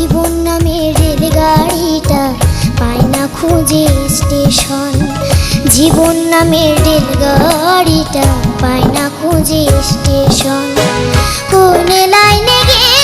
জীবন rail রেলগাড়িটা পায় না খুঁজে স্টেশন। জীবন নামের রেলগাড়িটা পায় না খুঁজে স্টেশন। কোন লাইনে গিয়ে